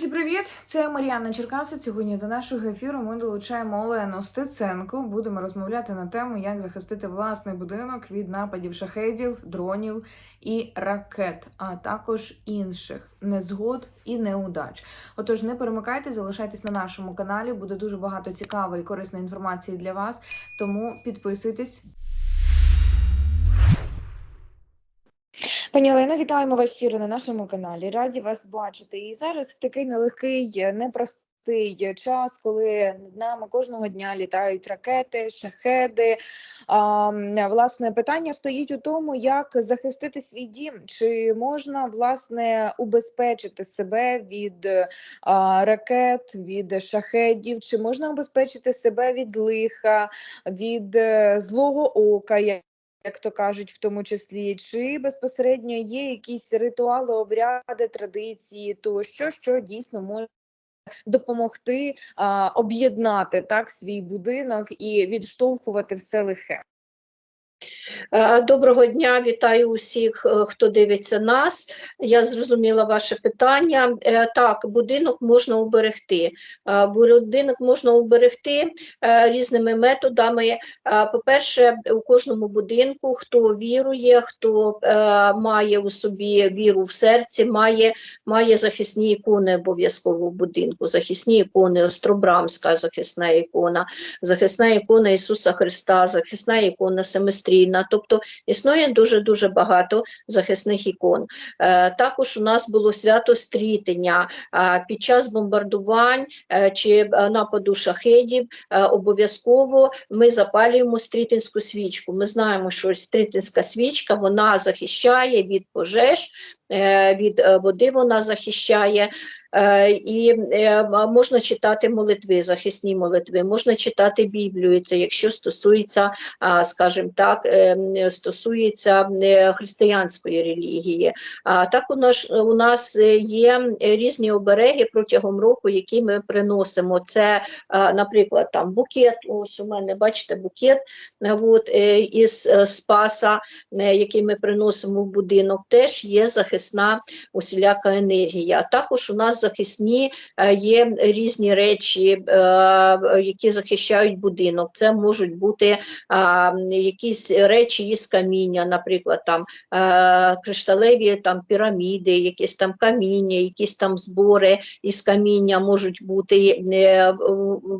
Друзі, привіт! Це Мар'яна Черкаса. Сьогодні до нашого ефіру ми долучаємо Олену Стеценко. Будемо розмовляти на тему, як захистити власний будинок від нападів шахедів, дронів і ракет, а також інших незгод і неудач. Отож, не перемикайте, залишайтесь на нашому каналі. Буде дуже багато цікавої і корисної інформації для вас. Тому підписуйтесь. Пані Олена, вітаємо вас щиро на нашому каналі. Раді вас бачити. І зараз в такий нелегкий, непростий час, коли над нами кожного дня літають ракети, шахеди. А, власне, питання стоїть у тому, як захистити свій дім. Чи можна власне убезпечити себе від а, ракет, від шахедів? Чи можна убезпечити себе від лиха, від е, злого ока? Як то кажуть, в тому числі, чи безпосередньо є якісь ритуали, обряди, традиції, тощо, що дійсно може допомогти об'єднати так свій будинок і відштовхувати все лихе. Е, Доброго дня, вітаю усіх, е, хто дивиться нас. Я зрозуміла ваше питання. Е, Так, будинок можна уберегти. Будинок можна уберегти різними методами. По-перше, у кожному будинку, хто вірує, хто має у собі віру в серці, має, має захисні ікони обов'язково в будинку. Захисні ікони, Остробрамська захисна ікона, захисна ікона Ісуса Христа, захисна ікона Семистрійна. Тобто існує дуже-дуже багато захисних ікон. Е, також у нас було свято стрітення е, під час бомбардувань е, чи нападу шахедів. Обов'язково ми запалюємо стрітинську свічку. Ми знаємо, що стрітинська свічка вона захищає від пожеж, від води вона захищає. Е, І е, можна читати молитви, захисні молитви, можна читати Біблію, це якщо стосується, скажімо так, е, стосується християнської релігії. Так у нас у нас є різні обереги протягом року, які ми приносимо. Це, наприклад, там букет. Ось у мене бачите букет от, із Спаса, який ми приносимо в будинок. Теж є захисна усіляка енергія. Також у нас захисні е, є різні речі, е, які захищають будинок. Це можуть бути якісь речі із каміння, наприклад, там е, кришталеві там піраміди, якісь там каміння, якісь там збори із каміння можуть бути, е,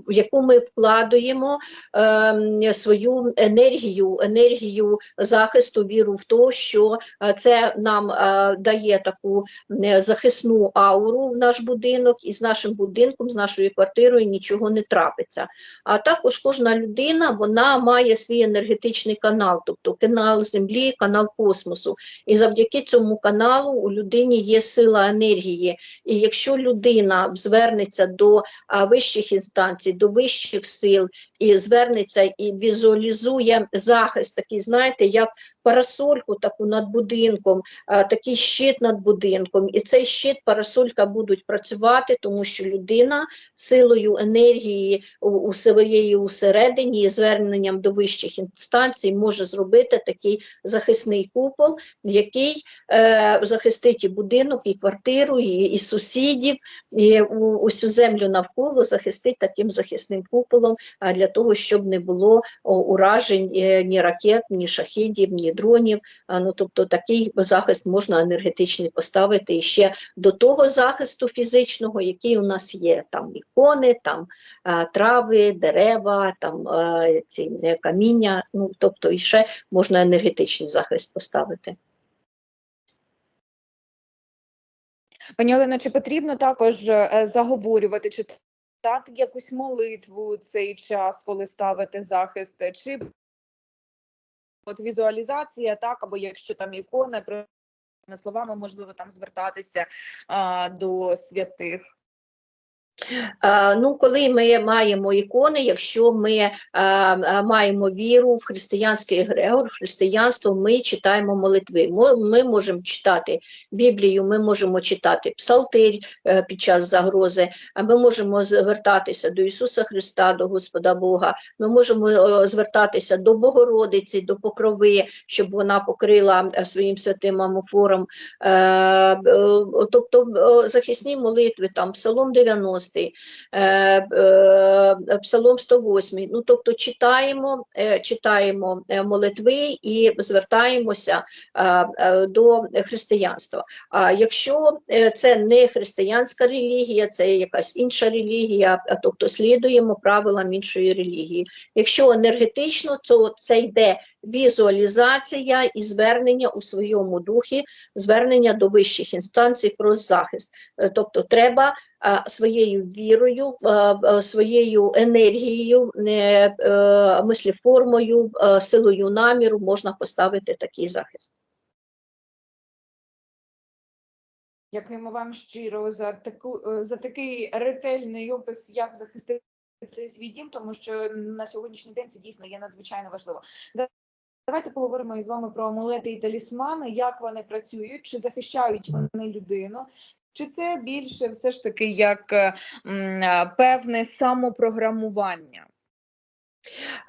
в яку ми вкладаємо е, свою енергію, енергію захисту, віру в те, що е, це нам е, дає таку е, захисну ауру наш будинок, і з нашим будинком, з нашою квартирою нічого не трапиться. А також кожна людина вона має свій енергетичний канал, тобто канал Землі, канал космосу. І завдяки цьому каналу у людині є сила енергії. І якщо людина звернеться до вищих інстанцій, до вищих сил і звернеться і візуалізує захист, такий, знаєте, як парасольку таку над будинком, такий щит над будинком, і цей щит, парасолька будуть працювати, тому що людина силою енергії у, своєї усередині і зверненням до вищих інстанцій може зробити такий захисний купол, який е, захистить і будинок, і квартиру, і, і сусідів, і у, усю землю навколо захистить таким захисним куполом для того, щоб не було уражень е, ні ракет, ні шахідів, ні дронів. Ну, тобто такий захист можна енергетичний поставити і ще до того захисту фізичного, який у нас є. Там ікони, там трави, дерева, там ці е, каміння. Ну, тобто і ще можна енергетичний захист поставити. Пані Олено, чи потрібно також е, заговорювати, читати якусь молитву цей час, коли ставите захист, чи от візуалізація, так, або якщо там ікона, словами можливо там звертатися а, до святих. Е, Ну, коли ми маємо ікони, якщо ми е, е, маємо віру в християнський егрегор, в християнство, ми читаємо молитви. Ми можемо читати Біблію, ми можемо читати Псалтир під час загрози, ми можемо звертатися до Ісуса Христа, до Господа Бога. Ми можемо звертатися до Богородиці, до Покрови, щоб вона покрила своїм святим амофором. Тобто захисні молитви, там Псалом 90, е, е, Псалом 108. Ну, тобто читаємо, е, читаємо е, молитви і звертаємося е, е, до християнства. А якщо е, це не християнська релігія, це якась інша релігія, тобто слідуємо правилам іншої релігії. Якщо енергетично, то це йде візуалізація і звернення у своєму духі, звернення до вищих інстанцій про захист. Е, Тобто треба е, своєю вірою, е, своєю енергією, мислеформою, е, силою наміру можна поставити такий захист. Дякуємо вам щиро за таку за такий ретельний опис, як захистити свій дім, тому що на сьогоднішній день це дійсно є надзвичайно важливо. Да- Давайте поговоримо із вами про амулети і талісмани, як вони працюють, чи захищають вони людину, чи це більше все ж таки як е, м, е, певне самопрограмування.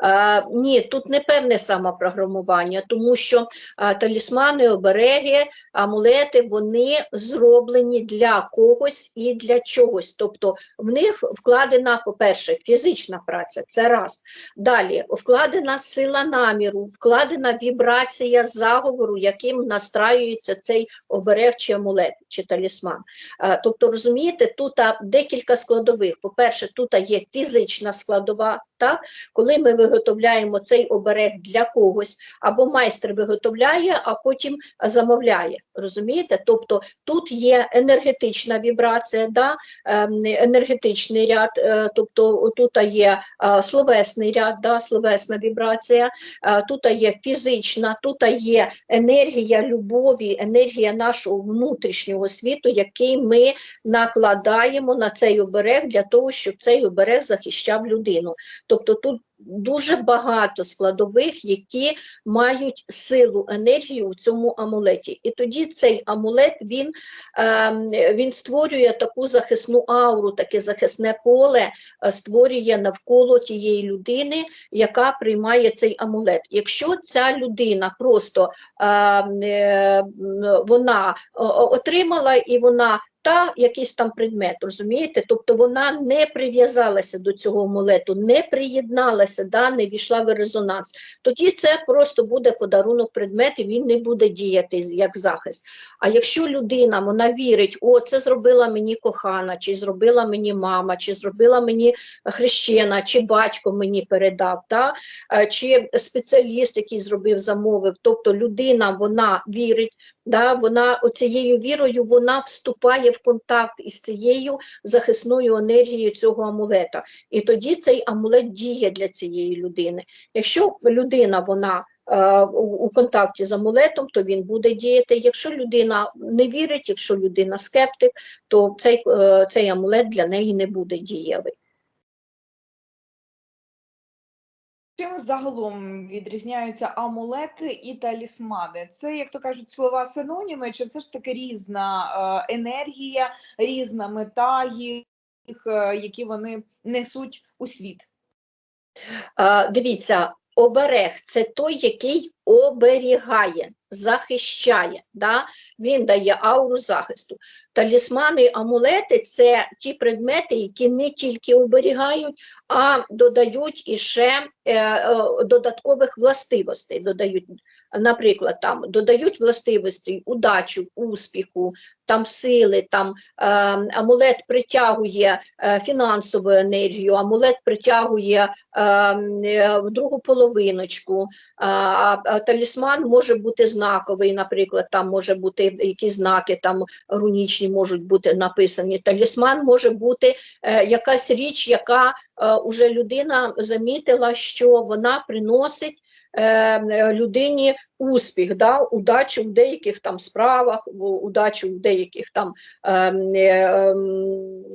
Е, ні, тут не певне самопрограмування, тому що е, талісмани, обереги, амулети вони зроблені для когось і для чогось. Тобто в них вкладена, по-перше, фізична праця, це раз. Далі вкладена сила наміру, вкладена вібрація заговору, яким настраюється цей оберег чи амулет, чи талісман. Е, Тобто, розумієте, тут декілька складових. По-перше, тут є фізична складова, так? коли ми виготовляємо цей оберег для когось, або майстер виготовляє, а потім замовляє. Розумієте? Тобто тут є енергетична вібрація, да? ем, енергетичний ряд, е, тобто тут є е, словесний ряд, да? словесна вібрація, е, тут є фізична, тут є енергія любові, енергія нашого внутрішнього світу, який ми накладаємо на цей оберег для того, щоб цей оберег захищав людину. Тобто тут дуже багато складових, які мають силу, енергію у цьому амулеті. І тоді цей амулет він, ем, він створює таку захисну ауру, таке захисне поле, е, створює навколо тієї людини, яка приймає цей амулет. Якщо ця людина просто ем, е, вона отримала і вона та якийсь там предмет, розумієте? Тобто вона не прив'язалася до цього амулету, не приєдналася, да, не війшла в резонанс. Тоді це просто буде подарунок предмет, і він не буде діяти як захист. А якщо людина вона вірить, о, це зробила мені кохана, чи зробила мені мама, чи зробила мені хрещена, чи батько мені передав, та? е, чи спеціаліст, який зробив, замовив. Тобто людина вона вірить, да, вона оцією вірою вона вступає в контакт із цією захисною енергією цього амулета. І тоді цей амулет діє для цієї людини. Якщо людина вона е, у, контакті з амулетом, то він буде діяти. Якщо людина не вірить, якщо людина скептик, то цей, е, цей амулет для неї не буде дієвий. Чим загалом відрізняються амулети і талісмани? Це, як то кажуть, слова синоніми, чи все ж таки різна е, енергія, різна мета їх, е, які вони несуть у світ? А, дивіться, оберег це той, який оберігає, захищає. Да? Він дає ауру захисту. Талісмани, і амулети це ті предмети, які не тільки оберігають, а додають іще е, е, додаткових властивостей. Додають, наприклад, там додають властивості удачу, успіху, там сили, там е, амулет притягує е, фінансову енергію, амулет притягує е, е, другу половиночку, а талісман може бути знаковий, наприклад, там може бути якісь знаки, там рунічні можуть бути написані. Талісман може бути е, якась річ, яка е, уже людина замітила, що вона приносить е, людині успіх, да, удачу в деяких там справах, удачу в деяких там е,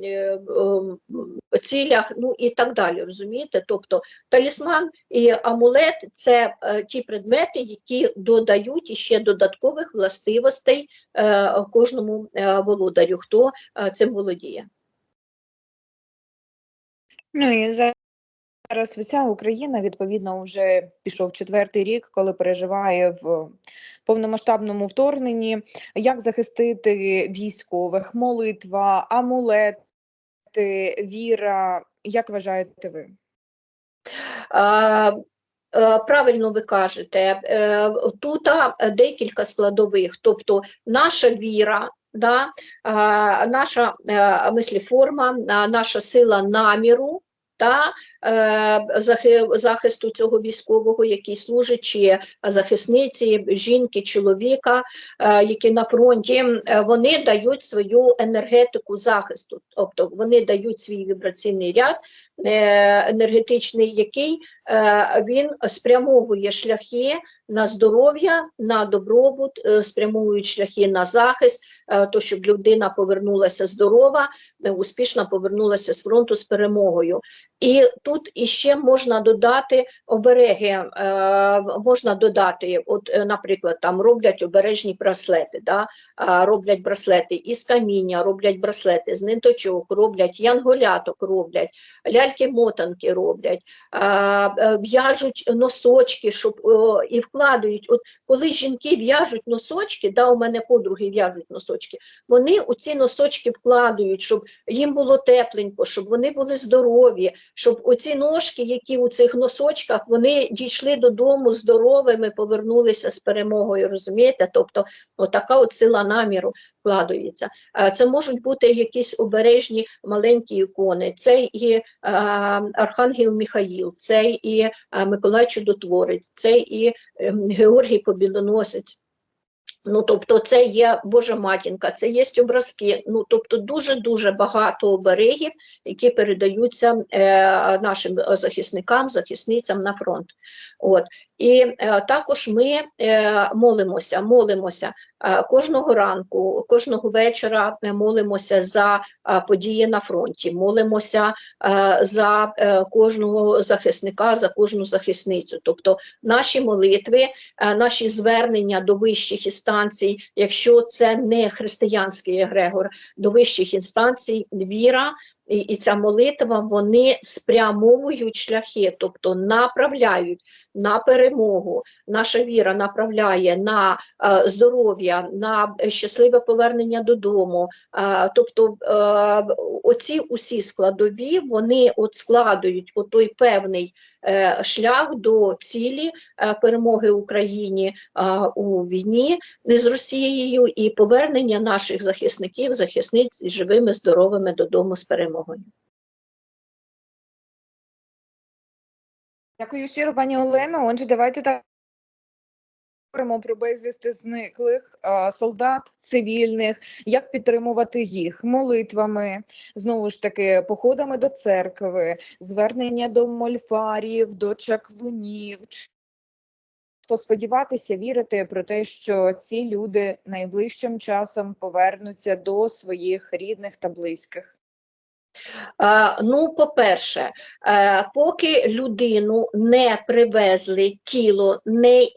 е, цілях, ну і так далі. Розумієте? Тобто талісман і амулет це ті предмети, які додають іще додаткових властивостей кожному володарю, хто цим володіє. Ну і зараз вся Україна відповідно вже пішов четвертий рік, коли переживає в повномасштабному вторгненні. Як захистити військових? Молитва, амулети, віра. Як вважаєте ви? А, Правильно ви кажете, е, тут декілька складових, тобто наша віра, да, наша е, мислеформа, наша сила наміру та захисту цього військового, який служить, чи захисниці, жінки, чоловіка, е, які на фронті, е, вони дають свою енергетику захисту, тобто вони дають свій вібраційний ряд е, енергетичний, який е, він спрямовує шляхи на здоров'я, на добробут, е, спрямовують шляхи на захист, е, то щоб людина повернулася здорова, е, успішно повернулася з фронту з перемогою. І тут іще можна додати обереги, е, можна додати, от, е, наприклад, там роблять обережні браслети, да? роблять браслети із каміння, роблять браслети з ниточок, роблять янголяток, роблять ляльки-мотанки роблять, е, в'яжуть носочки, щоб і вкладають. От коли жінки в'яжуть носочки, да, у мене подруги в'яжуть носочки, вони у ці носочки вкладають, щоб їм було тепленько, щоб вони були здорові, щоб оці ножки, які у цих носочках, вони дійшли додому здоровими, повернулися з перемогою. Розумієте? Тобто, отака от сила наміру вкладається. Е, Це можуть бути якісь обережні маленькі ікони. Це і е, Архангел Михаїл, це і е, Миколай Чудотворець, це і ем, Георгій Побідоносець. Ну, тобто, це є Божа матінка, це є образки. Ну, тобто, дуже-дуже багато оберегів, які передаються е, нашим захисникам, захисницям на фронт. От. І е, також ми е, молимося, молимося е, кожного ранку, кожного вечора е, молимося за е, події на фронті, молимося е, за е, кожного захисника, за кожну захисницю. Тобто наші молитви, е, наші звернення до вищих інстанцій, якщо це не християнський егрегор, до вищих інстанцій, віра. І, і ця молитва вони спрямовують шляхи, тобто направляють на перемогу. Наша віра направляє на е, здоров'я, на щасливе повернення додому. Е, тобто е, оці усі складові вони от складують той певний е, шлях до цілі е, перемоги Україні е, у війні з Росією і повернення наших захисників, захисниць живими, здоровими додому з перемогою. Дякую щиро, пані Олено. Отже, давайте так говоримо про безвісти зниклих солдат цивільних, як підтримувати їх молитвами, знову ж таки, походами до церкви, звернення до мольфарів, до чаклунів. То сподіватися, вірити про те, що ці люди найближчим часом повернуться до своїх рідних та близьких. Е, Ну, по-перше, е, поки людину не привезли тіло, не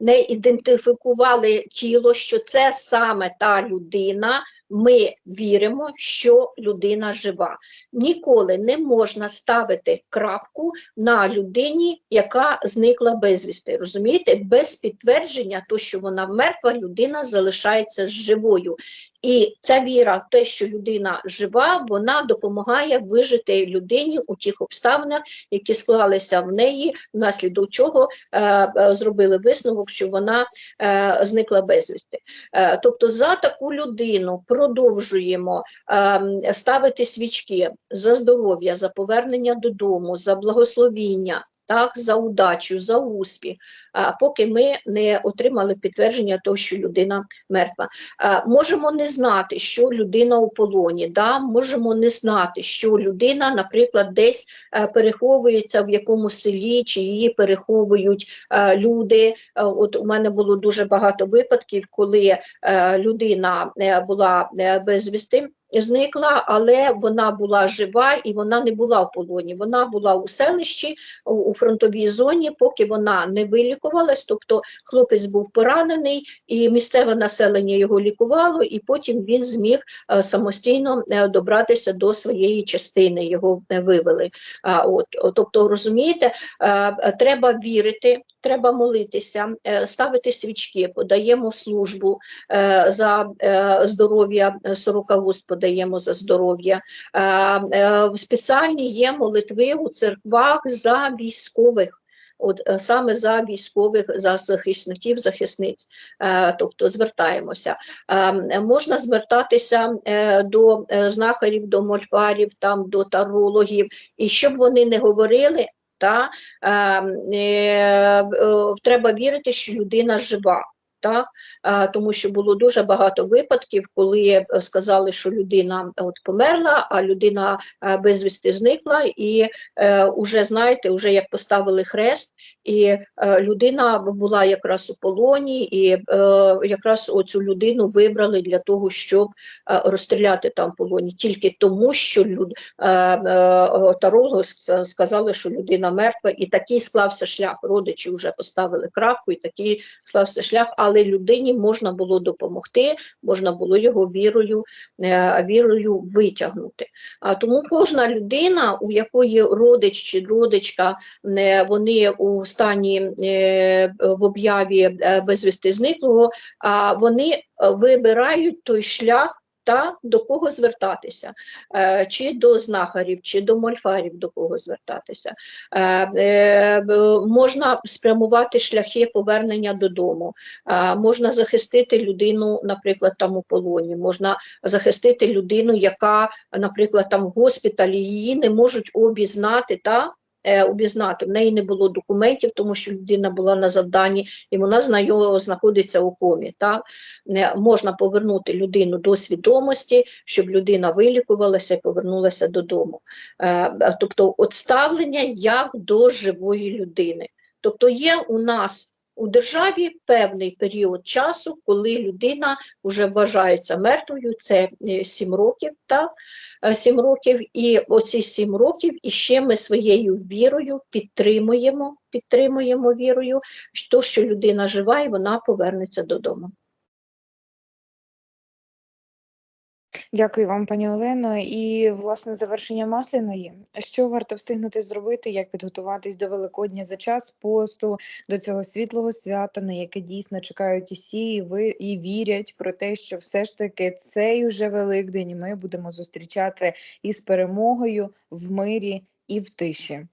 не ідентифікували тіло, що це саме та людина, ми віримо, що людина жива. Ніколи не можна ставити крапку на людині, яка зникла безвісти. Розумієте, без підтвердження, то, що вона мертва, людина залишається живою. І ця віра в те, що людина жива, вона допомагає вижити людині у тих обставинах, які склалися в неї, внаслідок чого е, е, зробили висновок, що вона е, зникла безвісти. Е, тобто за таку людину продовжуємо е, ставити свічки за здоров'я, за повернення додому, за благословіння. Так, за удачу, за успіх, поки ми не отримали підтвердження того, що людина мертва. Можемо не знати, що людина у полоні, да? можемо не знати, що людина, наприклад, десь е, переховується в якомусь селі, чи її переховують е, люди. Е, От у мене було дуже багато випадків, коли людина була безвісти. Зникла, але вона була жива і вона не була в полоні. Вона була у селищі у, фронтовій зоні, поки вона не вилікувалась. Тобто хлопець був поранений, і місцеве населення його лікувало, і потім він зміг е, самостійно е, добратися до своєї частини. Його е, вивели. От, тобто, розумієте, треба вірити, треба молитися, е, ставити свічки, подаємо службу е, за е, здоров'я, сорокавуст подаємо за здоров'я. Спеціальні є молитви у церквах за військових. От саме за військових, за захисників, захисниць, тобто звертаємося. Можна звертатися до знахарів, до мольфарів, там до тарологів, і щоб вони не говорили, та е, е, е, треба вірити, що людина жива. Так, е, тому що було дуже багато випадків, коли е, сказали, що людина от померла, а людина е, безвісти зникла, і е, уже знаєте, вже як поставили хрест, і е, людина була якраз у полоні, і е, якраз оцю людину вибрали для того, щоб е, розстріляти там в полоні, тільки тому, що люд, е, е, тарологи сказали, що людина мертва, і такий склався шлях. Родичі вже поставили крапку, і такий склався шлях, але людині можна було допомогти, можна було його вірою, е, вірою витягнути. А тому кожна людина, у якої родич чи родичка, е, вони у стані е, в об'яві безвісти зниклого, вони вибирають той шлях. Та до кого звертатися, е, чи до знахарів, чи до мольфарів, до кого звертатися. Е, е, можна спрямувати шляхи повернення додому, можна захистити людину, наприклад, там у полоні, можна захистити людину, яка, наприклад, там в госпіталі її не можуть обізнати та. Е, Обізнати в неї не було документів, тому що людина була на завданні, і вона знаходиться у комі. Так? Можна повернути людину до свідомості, щоб людина вилікувалася і повернулася додому. Е, е, Тобто, от ставлення як до живої людини. Тобто, є у нас у державі певний період часу, коли людина вже вважається мертвою, це 7 років, так? 7 років, і оці 7 років іще ми своєю вірою підтримуємо, підтримуємо вірою, що людина жива і вона повернеться додому. Дякую вам, пані Олено. І власне завершення масляної. Що варто встигнути зробити, як підготуватись до Великодня за час посту, до цього світлого свята, на яке дійсно чекають усі, і ви і вірять про те, що все ж таки цей уже Великдень ми будемо зустрічати із перемогою в мирі і в тиші.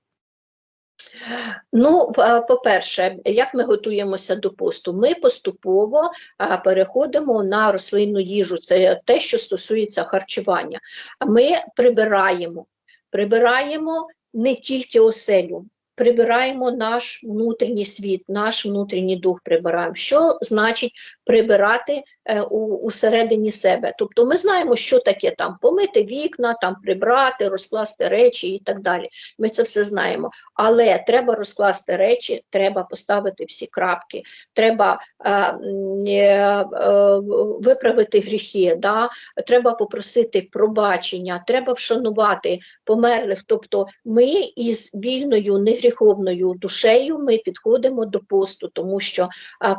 Ну, е, по-перше, як ми готуємося до посту? Ми поступово е, переходимо на рослинну їжу. Це те, що стосується харчування. Ми прибираємо, прибираємо не тільки оселю. Прибираємо наш внутрішній світ, наш внутрішній дух прибираємо. Що значить прибирати е, у, усередині себе? Тобто ми знаємо, що таке там помити вікна, там прибрати, розкласти речі і так далі. Ми це все знаємо. Але треба розкласти речі, треба поставити всі крапки, треба е, е, е, виправити гріхи, да? треба попросити пробачення, треба вшанувати померлих. Тобто ми із вільною, негріховною душею ми підходимо до посту, тому що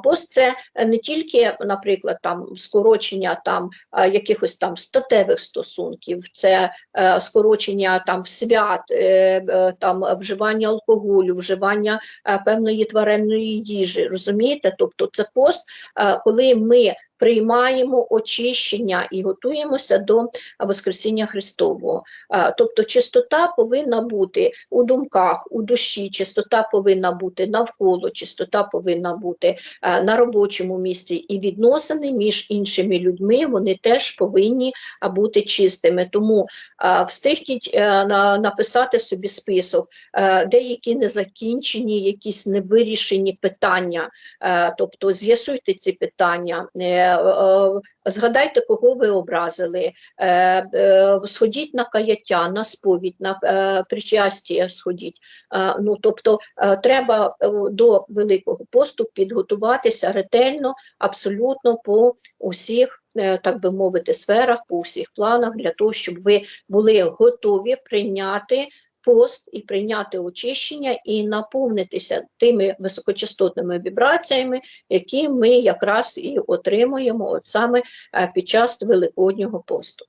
пост це не тільки, наприклад, там скорочення там якихось там статевих стосунків, це е, скорочення там свят, е, там вживання алкоголю, вживання е, певної тваринної їжі. Розумієте? Тобто це пост, коли ми приймаємо очищення і готуємося до Воскресіння Христового. Тобто чистота повинна бути у думках, у душі, чистота повинна бути навколо, чистота повинна бути на робочому місці, і відносини між іншими людьми вони теж повинні бути чистими. Тому встигніть е, написати собі список, е, деякі незакінчені, якісь невирішені питання, е, тобто з'ясуйте ці питання, згадайте, кого ви образили, е, е, сходіть на каяття, на сповідь, на е, причастя сходіть. Е, Ну, тобто е, треба е, до Великого посту підготуватися ретельно, абсолютно по усіх е, так би мовити, сферах, по всіх планах, для того, щоб ви були готові прийняти пост і прийняти очищення і наповнитися тими високочастотними вібраціями, які ми якраз і отримуємо от саме е, під час Великоднього посту.